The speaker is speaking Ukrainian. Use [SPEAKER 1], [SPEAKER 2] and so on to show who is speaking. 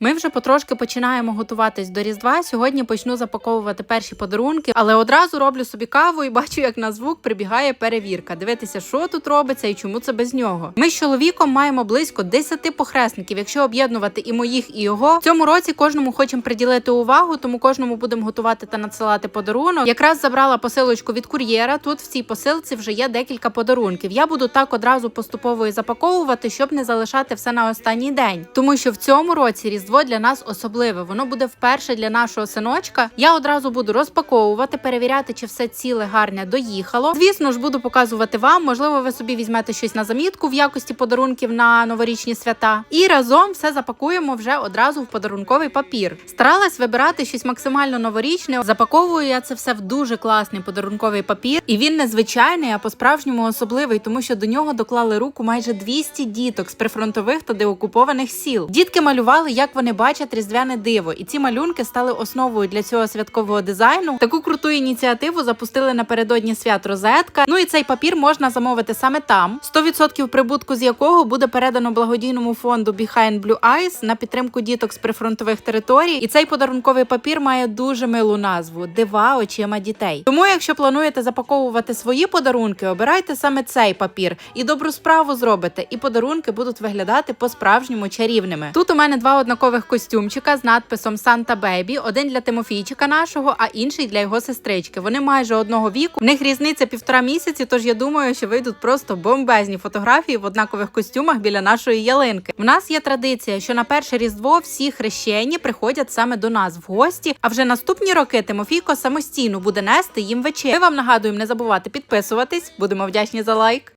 [SPEAKER 1] Ми вже потрошки починаємо готуватись до Різдва. Сьогодні почну запаковувати перші подарунки, але одразу роблю собі каву і бачу, як на звук прибігає перевірка. Дивитися, що тут робиться і чому це без нього. Ми з чоловіком маємо близько 10 похресників. Якщо об'єднувати і моїх, і його в цьому році кожному хочемо приділити увагу, тому кожному будемо готувати та надсилати подарунок. Якраз забрала посилочку від кур'єра. Тут в цій посилці вже є декілька подарунків. Я буду так одразу поступово і запаковувати, щоб не залишати все на останній день. Тому що в цьому році Різдво для нас особливе. Воно буде вперше для нашого синочка. Я одразу буду розпаковувати, перевіряти, чи все ціле гарне доїхало. Звісно ж, буду показувати вам. Можливо, ви собі візьмете щось на замітку в якості подарунків на новорічні свята. І разом все запакуємо вже одразу в подарунковий папір. Старалась вибирати щось максимально новорічне. Запаковую я це все в дуже класний подарунковий папір, і він незвичайний, а по-справжньому особливий, тому що до нього доклали руку майже 200 діток з прифронтових та деокупованих сіл. Дітки малювали, як вони бачать різдвяне диво, і ці малюнки стали основою для цього святкового дизайну. Таку круту ініціативу запустили напередодні свят Розетка. Ну і цей папір можна замовити саме там. 100% прибутку з якого буде передано благодійному фонду Behind Blue Eyes на підтримку діток з прифронтових територій. І цей подарунковий папір має дуже милу назву Дива очима дітей. Тому, якщо плануєте запаковувати свої подарунки, обирайте саме цей папір і добру справу зробите. І подарунки будуть виглядати по-справжньому чарівними. Тут у мене два однакових костюмчика з надписом Санта Бейбі, один для Тимофійчика нашого, а інший для його сестрички. Вони майже одного віку. В них різниця півтора місяці. Тож я думаю, що вийдуть просто бомбезні фотографії в однакових костюмах біля нашої ялинки. В нас є традиція, що на перше різдво всі хрещені приходять саме до нас в гості. А вже наступні роки Тимофійко самостійно буде нести їм вечер. Ми вам нагадуємо не забувати підписуватись. Будемо вдячні за лайк.